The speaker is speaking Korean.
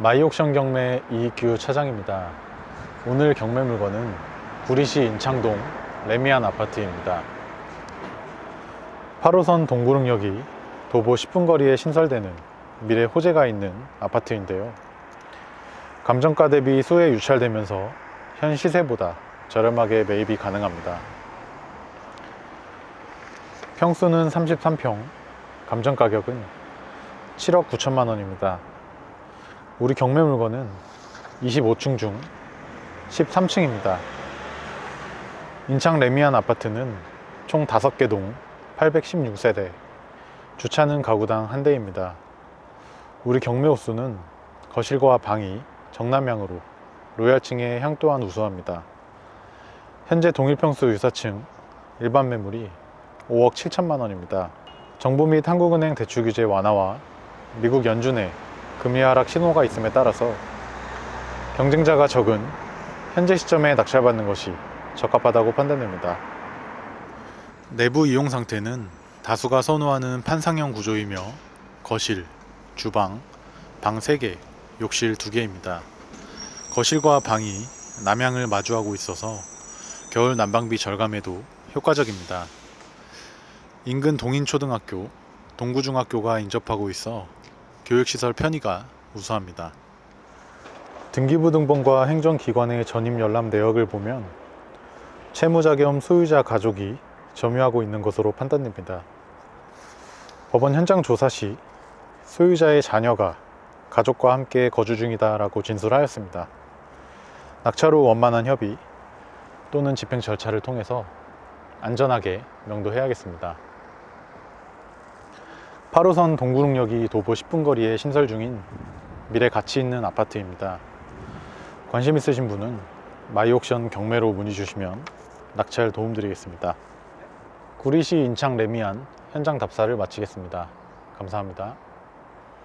마이옥션 경매 이익규 차장입니다. 오늘 경매 물건은 구리시 인창동 레미안 아파트입니다. 8호선 동구릉역이 도보 10분 거리에 신설되는 미래 호재가 있는 아파트인데요. 감정가 대비 수에 유찰되면서 현 시세보다 저렴하게 매입이 가능합니다. 평수는 33평, 감정 가격은 7억 9천만 원입니다. 우리 경매 물건은 25층 중 13층입니다. 인창 레미안 아파트는 총 5개 동 816세대, 주차는 가구당 한 대입니다. 우리 경매 호수는 거실과 방이 정남향으로 로얄층의 향 또한 우수합니다. 현재 동일평수 유사층 일반 매물이 5억 7천만 원입니다. 정부 및 한국은행 대출 규제 완화와 미국 연준의 금리 하락 신호가 있음에 따라서 경쟁자가 적은 현재 시점에 낙찰받는 것이 적합하다고 판단됩니다. 내부 이용 상태는 다수가 선호하는 판상형 구조이며 거실, 주방, 방 3개, 욕실 2개입니다. 거실과 방이 남향을 마주하고 있어서 겨울 난방비 절감에도 효과적입니다. 인근 동인초등학교, 동구중학교가 인접하고 있어 교육시설 편의가 우수합니다. 등기부등본과 행정기관의 전입 열람 내역을 보면 채무자 겸 소유자 가족이 점유하고 있는 것으로 판단됩니다. 법원 현장 조사 시 소유자의 자녀가 가족과 함께 거주 중이다라고 진술하였습니다. 낙찰 후 원만한 협의 또는 집행 절차를 통해서 안전하게 명도해야겠습니다. 8호선 동구릉역이 도보 10분 거리에 신설 중인 미래 가치 있는 아파트입니다. 관심 있으신 분은 마이옥션 경매로 문의 주시면 낙찰 도움드리겠습니다. 구리시 인창 레미안 현장 답사를 마치겠습니다. 감사합니다.